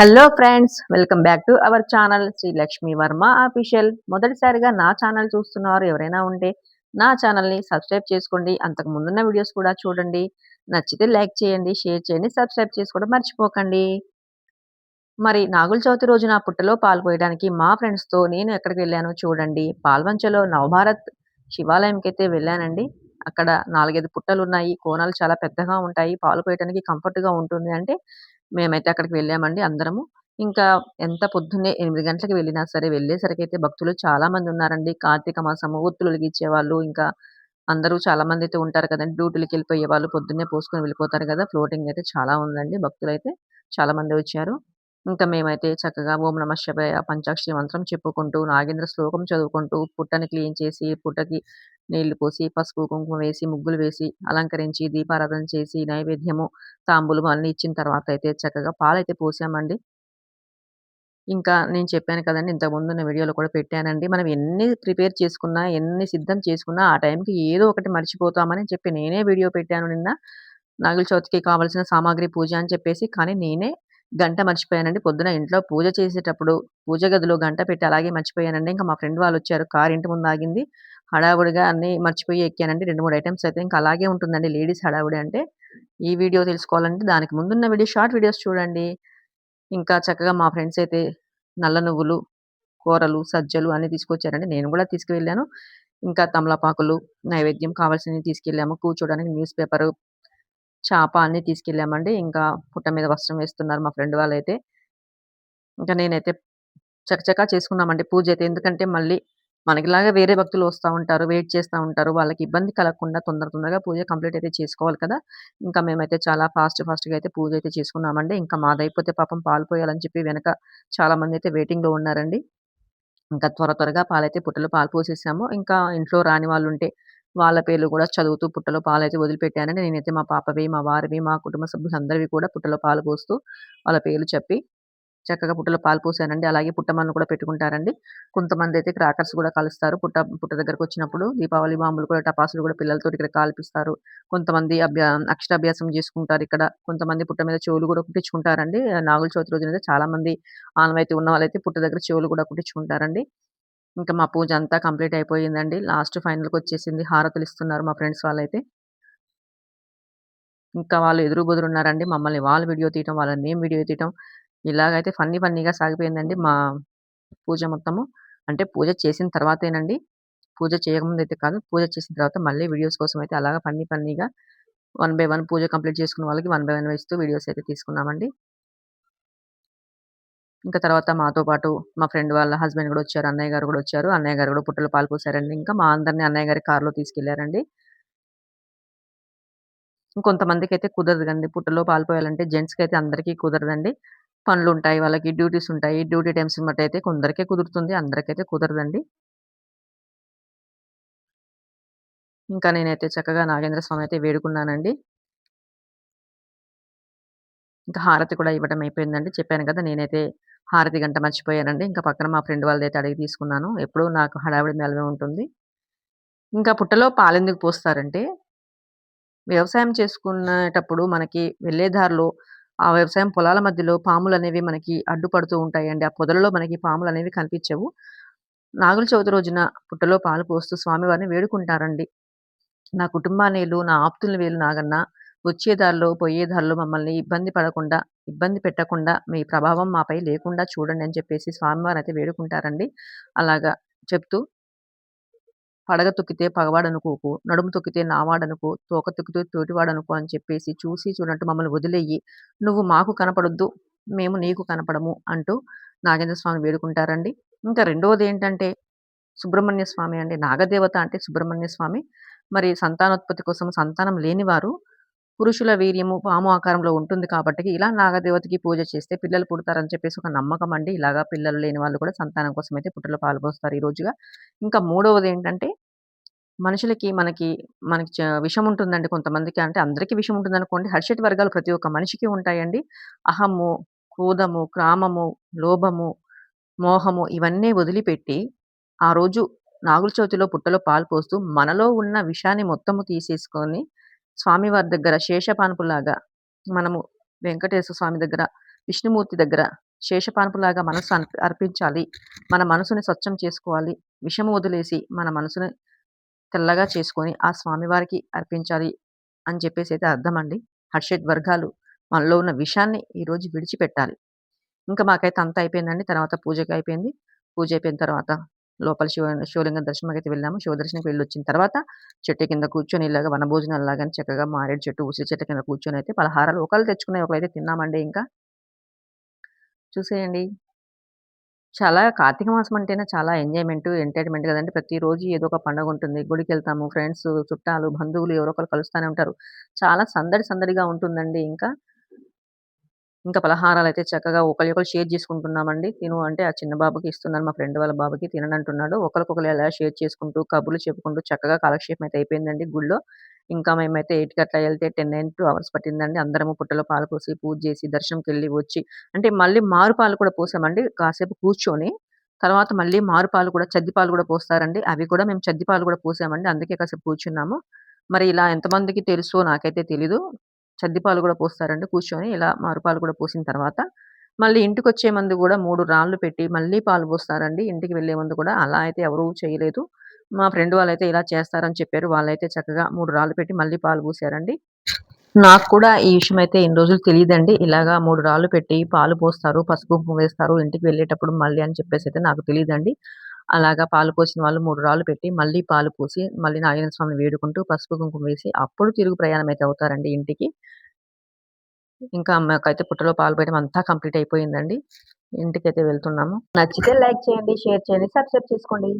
Hello friends welcome back to our channel Sri Lakshmi Varma official మొదటిసారిగా నా channel చూస్తున్నారు ఎవరైనా ఉంటే నా ఛానల్ని సబ్స్క్రైబ్ చేసుకోండి. అంతకు ముందున్న వీడియోస్ కూడా చూడండి. నచ్చితే లైక్ చేయండి షేర్ చేయండి సబ్స్క్రైబ్ చేసుకోవడం మర్చిపోకండి. మరి నాగుల చవితి రోజున పుట్టలో పాల్గొయడానికి మా ఫ్రెండ్స్తో నేను ఎక్కడికి వెళ్ళానో చూడండి. పాల్వంచలో నవభారత్ శివాలయంకి అయితే వెళ్ళానండి. అక్కడ నాలుగైదు పుట్టలు ఉన్నాయి కోణాలు చాలా పెద్దగా ఉంటాయి పాలు పోయడానికి కంఫర్ట్గా ఉంటుంది అంటే మేమైతే అక్కడికి వెళ్ళామండి అందరము. ఇంకా ఎంత పొద్దున్నే ఎనిమిది గంటలకు వెళ్ళినా సరే, వెళ్ళేసరికి అయితే భక్తులు చాలా మంది ఉన్నారండి. కార్తీక మాసము ఒత్తులు వెలిగించేవాళ్ళు, ఇంకా అందరూ చాలా అయితే ఉంటారు కదండీ! వాళ్ళు పొద్దున్నే పోసుకొని వెళ్ళిపోతారు కదా! ఫ్లోటింగ్ అయితే చాలా ఉందండి. భక్తులైతే చాలా మంది వచ్చారు. ఇంకా మేమైతే చక్కగా ఓం నమ శివాయ పంచాక్షరి మంత్రం చెప్పుకుంటూ, నాగేంద్ర శ్లోకం చదువుకుంటూ, పుట్టని క్లీన్ చేసి, పుట్టకి నీళ్ళు పోసి, పసుపు, కుంకుమ వేసి, ముగ్గులు వేసి, అలంకరించి, దీపారాధన చేసి, నైవేద్యము, తాంబూలం అన్నీ ఇచ్చిన తర్వాత అయితే చక్కగా పాలైతే పోసామండి. ఇంకా నేను చెప్పాను కదండి ఇంతకుముందు నేను వీడియోలో కూడా పెట్టానండి. మనం ఎన్ని ప్రిపేర్ చేసుకున్నా, ఎన్ని సిద్ధం చేసుకున్నా, ఆ టైంకి ఏదో ఒకటి మర్చిపోతామని చెప్పి నేనే వీడియో పెట్టాను నిన్న. నాగుల చవితికి కావాల్సిన సామాగ్రి పూజ అని చెప్పేసి. కానీ నేనే గంట మర్చిపోయానండి. పొద్దున ఇంట్లో పూజ చేసేటప్పుడు పూజ గదిలో గంట పెట్టి అలాగే మర్చిపోయానండి. ఇంకా మా ఫ్రెండ్ వాళ్ళు వచ్చారు కారు ఇంటి ముందు ఆగింది. హడావుడిగా అన్ని మర్చిపోయి ఎక్కానండి. రెండు మూడు ఐటమ్స్ అయితే ఇంకా అలాగే ఉంటుందండి లేడీస్ హడావుడి అంటే. ఈ వీడియో తెలుసుకోవాలంటే దానికి ముందున్న వీడియో షార్ట్ వీడియోస్ చూడండి. ఇంకా చక్కగా మా ఫ్రెండ్స్ అయితే నల్ల నువ్వులు, కూరలు, సజ్జలు అన్నీ తీసుకొచ్చారండి. నేను కూడా తీసుకువెళ్ళాను. ఇంకా తమలపాకులు, నైవేద్యం కావాల్సినవి తీసుకెళ్ళాము. కూర్చోడానికి న్యూస్ పేపరు, చేప అన్నీ తీసుకెళ్ళామండి. ఇంకా పుట్ట మీద వస్త్రం వేస్తున్నారు మా ఫ్రెండ్ వాళ్ళైతే. ఇంకా నేనైతే చకచకా చేసుకున్నామండి పూజ అయితే ఎందుకంటే మళ్ళీ మనకిలాగా వేరే భక్తులు వస్తా ఉంటారు. వెయిట్ చేస్తా ఉంటారు. వాళ్ళకి ఇబ్బంది కలగకుండా తొందర తొందరగా పూజ కంప్లీట్ అయితే చేసుకోవాలి కదా! ఇంకా మేమైతే చాలా ఫాస్ట్ ఫాస్ట్‌గా అయితే పూజ అయితే చేసుకున్నామండి. ఇంకా మాదైపోతే పాపం పాలు పోయాలని చెప్పి వెనక చాలా అయితే వెయిటింగ్‌లో ఉన్నారండి. ఇంకా త్వర త్వరగా పాలైతే పుట్టలో పాలు పోసేసాము. ఇంకా ఇంట్లో రాని వాళ్ళు ఉంటే వాళ్ళ పేర్లు కూడా చదువుతూ పుట్టలో పాలు అయితే వదిలిపెట్టానండి. నేనైతే మా పాపవి, మా వారివి, మా కుటుంబ సభ్యులందరివి కూడా పుట్టలో పాలు పోస్తూ వాళ్ళ పేర్లు చెప్పి చక్కగా పుట్టలో పాలు పోసానండి. అలాగే పుట్టమన్ను కూడా పెట్టుకుంటారండి. కొంతమంది అయితే క్రాకర్స్ కూడా కాలుస్తారు. పుట్ట పుట్ట దగ్గరకొచ్చినప్పుడు దీపావళి బాంబులు కూడా టపాసులు కూడా పిల్లలతో ఇక్కడ కాల్పిస్తారు. కొంతమంది అభ్యా అక్షరాభ్యాసం చేసుకుంటారు ఇక్కడ. కొంతమంది పుట్ట మీద చెవులు కూడా కుట్టించుకుంటారండి. నాగుల చవితి అయితే చాలా మంది ఆనవాయితీ ఉన్న వాళ్ళైతే పుట్ట దగ్గర చెవులు కూడా కుట్టించుకుంటారండి. ఇంకా మా పూజ అంతా కంప్లీట్ అయిపోయిందండి. లాస్ట్ ఫైనల్కి వచ్చేసింది హారతులు ఇస్తున్నారు మా ఫ్రెండ్స్ వాళ్ళైతే. ఇంకా వాళ్ళు ఎదురు బెదురున్నారండి. మమ్మల్ని వాళ్ళు వీడియో తీయటం, వాళ్ళని మేము వీడియో తీయటం. ఇలాగైతే ఫన్నీ ఫన్నీగా సాగిపోయిందండి మా పూజ మొత్తము. అంటే పూజ చేసిన తర్వాతేనండి. పూజ చేయకముందు అయితే కాదు. పూజ చేసిన తర్వాత మళ్ళీ వీడియోస్ కోసం అయితే అలాగా ఫన్నీ ఫన్నీగా one by one puja complete చేసుకున్న వాళ్ళకి వన్ బై వన్ వేస్తూ వీడియోస్ అయితే తీసుకున్నామండి. ఇంకా తర్వాత మాతో పాటు మా ఫ్రెండ్ వాళ్ళ హస్బెండ్ కూడా వచ్చారు. అన్నయ్య గారు కూడా వచ్చారు. అన్నయ్య గారు కూడా పుట్టలు పాలు పోసారండి. ఇంకా మా అందరిని అన్నయ్య గారి కార్‌లో తీసుకెళ్ళారండి. అయితే కుదరదు కండి పుట్టలో పాలు పోయాలంటే అయితే అందరికీ కుదరదండి. పనులుంటాయి. వాళ్ళకి డ్యూటీస్ ఉంటాయి. డ్యూటీ టైమ్స్‌ని బట్టయితే కొందరికే కుదురుతుంది. అందరికైతే కుదరదండి. ఇంకా నేనైతే చక్కగా నాగేంద్ర స్వామి అయితే వేడుకున్నానండి. ఇంకా హారతి కూడా ఇవ్వడం అయిపోయిందండి. చెప్పాను కదా! నేనైతే హారతి గంట మర్చిపోయానండి. ఇంకా పక్కన మా ఫ్రెండ్ వాళ్ళదైతే అడిగి తీసుకున్నాను. ఎప్పుడూ నాకు హడావిడి మేళమే ఉంటుంది. ఇంకా పుట్టలో పాలెందుకు పోస్తారంటే వ్యవసాయం చేసుకునేటప్పుడు మనకి వెళ్ళే దారిలో ఆ వ్యవసాయం పొలాల మధ్యలో పాములు అనేవి మనకి అడ్డుపడుతూ ఉంటాయండి. ఆ పొదలలో మనకి పాములు అనేవి కనిపించవు. నాగుల చవితి రోజున పుట్టలో పాలు పోస్తూ స్వామివారిని వేడుకుంటారండి. నా కుటుంబానేలు నా ఆప్తుల్ని వేలు నాగన్న, వచ్చే దారిలో, పోయే దారిలో మమ్మల్ని ఇబ్బంది పడకుండా, ఇబ్బంది పెట్టకుండా, మీ ప్రభావం మాపై లేకుండా చూడండి అని చెప్పేసి స్వామివారైతే వేడుకుంటారండి. అలాగా చెప్తూ పడగ తొక్కితే పగవాడనుకోకు, నడుము తొక్కితే నావాడనుకో, తోక తొక్కితే తోటివాడనుకో అని చెప్పేసి చూసి చూడంటూ మమ్మల్ని వదిలేయి నువ్వు మాకు కనపడొద్దు. మేము నీకు కనపడము అంటూ నాగేంద్ర స్వామి వేడుకుంటారండి. ఇంకా రెండవది ఏంటంటే సుబ్రహ్మణ్య స్వామి అండి. నాగదేవత అంటే సుబ్రహ్మణ్య స్వామి. మరి సంతానోత్పత్తి కోసం సంతానం లేనివారు పురుషుల వీర్యము పాము ఆకారంలో ఉంటుంది కాబట్టి ఇలా నాగదేవతకి పూజ చేస్తే పిల్లలు పుడతారని చెప్పేసి ఒక నమ్మకం అండి. ఇలాగా పిల్లలు లేని వాళ్ళు కూడా సంతానం కోసం అయితే పుట్టలో పాలు పోస్తారు ఈ రోజుగా. ఇంకా మూడవది ఏంటంటే మనుషులకి మనకి మనకి చ విషం ఉంటుందండి కొంతమందికి. అంటే అందరికీ విషం ఉంటుంది అనుకోండి హర్షటి వర్గాలు ప్రతి ఒక్క మనిషికి ఉంటాయండి. అహము, క్రోధము, క్రామము, లోభము, మోహము ఇవన్నీ వదిలిపెట్టి ఆ రోజు నాగుల చవితిలో పుట్టలో పాలు పోస్తూ మనలో ఉన్న విషాన్ని మొత్తము తీసేసుకొని స్వామివారి దగ్గర శేషపానుపులాగా మనము వెంకటేశ్వర స్వామి దగ్గర, విష్ణుమూర్తి దగ్గర శేషపానుపులాగా మనసు అర్ప అర్పించాలి. మన మనసుని స్వచ్ఛం చేసుకోవాలి. విషము వదిలేసి మన మనసుని తెల్లగా చేసుకొని ఆ స్వామివారికి అర్పించాలి అని చెప్పేసి అయితే అర్థం అండి. వర్గాలు మనలో ఉన్న విషాన్ని ఈరోజు విడిచిపెట్టాలి. ఇంకా మాకైతే అంత అయిపోయిందండి. తర్వాత పూజకి అయిపోయింది. పూజ అయిపోయిన తర్వాత లోపల శివ శివలింగం దర్శనం అయితే వెళ్ళాము. శివ దర్శనం వెళ్ళి వచ్చిన తర్వాత చెట్టు కింద కూర్చొని ఇలాగా వనభోజనాలు లాగానే చక్కగా మారేడు చెట్టు ఉసిరి చెట్టు కింద కూర్చొని అయితే పలహారాలు ఒకళ్ళు తెచ్చుకునే ఒకరైతే తిన్నామండి ఇంకా. చూసేయండి. చాలా కార్తీక మాసం అంటేనే చాలా ఎంజాయ్మెంట్ ఎంటర్టైన్మెంట్ కదండి. ప్రతిరోజు ఏదో ఒక పండుగ ఉంటుంది. గుడికి వెళ్తాము ఫ్రెండ్స్ చుట్టాలు బంధువులు ఎవరో ఒకరు కలుస్తూనే ఉంటారు. చాలా సందడి సందడిగా ఉంటుందండి ఇంకా. ఇంకా పలహారాలు అయితే చక్కగా ఒకరి ఒకరు షేర్ చేసుకుంటున్నామండి. తిను అంటే ఆ చిన్న బాబుకి ఇస్తున్నాను మా ఫ్రెండ్ వాళ్ళ బాబుకి తిననంటున్నాడు. ఒకరికొకరు ఎలా షేర్ చేసుకుంటూ కబుర్లు చెప్పుకుంటూ చక్కగా కాలక్షేపం అయితే అయిపోయిందండి గుళ్ళో. ఇంకా మేమైతే ఎయిట్కి అట్లా వెళ్తే టెన్ నైన్ టూ అవర్స్ పట్టిందండి. అందరము పుట్టలో పాలు పోసి పూజ చేసి దర్శనంకి వెళ్ళి వచ్చి అంటే మళ్ళీ మారు పాలు కూడా పోసామండి కాసేపు కూర్చొని. తర్వాత మళ్ళీ మారు పాలు కూడా చద్ది పాలు కూడా పోస్తారండి. అవి కూడా మేము చద్ది పాలు కూడా పోసామండి. అందుకే కాసేపు కూర్చున్నాము. మరి ఇలా ఎంతమందికి తెలుసో నాకైతే తెలీదు. చద్దిపాలు కూడా పోస్తారండి కూర్చొని. ఇలా మారుపాలు కూడా పోసిన తర్వాత మళ్ళీ ఇంటికి వచ్చే మందు కూడా మూడు రాళ్ళు పెట్టి మళ్ళీ పాలు పోస్తారండి. ఇంటికి వెళ్ళే ముందు కూడా అలా అయితే ఎవరూ చేయలేదు. మా ఫ్రెండ్ వాళ్ళైతే ఇలా చేస్తారని చెప్పారు. వాళ్ళైతే చక్కగా మూడు రాళ్ళు పెట్టి మళ్ళీ పాలు పోసారండి. నాకు కూడా ఈ విషయం అయితే ఇన్ని రోజులు తెలియదండి ఇలాగా మూడు రాళ్ళు పెట్టి పాలు పోస్తారు పసుపు వేస్తారు ఇంటికి వెళ్ళేటప్పుడు మళ్ళీ అని చెప్పేసి అయితే నాకు తెలియదండి అలాగా పాలు పోసిన వాళ్ళు మూడు రాళ్ళు పెట్టి మళ్ళీ పాలు పోసి మళ్ళీ నారాయణ స్వామిని వేడుకుంటూ పసుపు కుంకుమ వేసి అప్పుడు తిరుగు ప్రయాణం అయితే అవుతారండి ఇంటికి. ఇంకా అమ్మకైతే పుట్టలో పాలు పోయడం అంతా కంప్లీట్ అయిపోయిందండి. ఇంటికైతే వెళ్తున్నాము. నచ్చితే లైక్ చేయండి షేర్ చేయండి సబ్స్క్రైబ్ చేసుకోండి.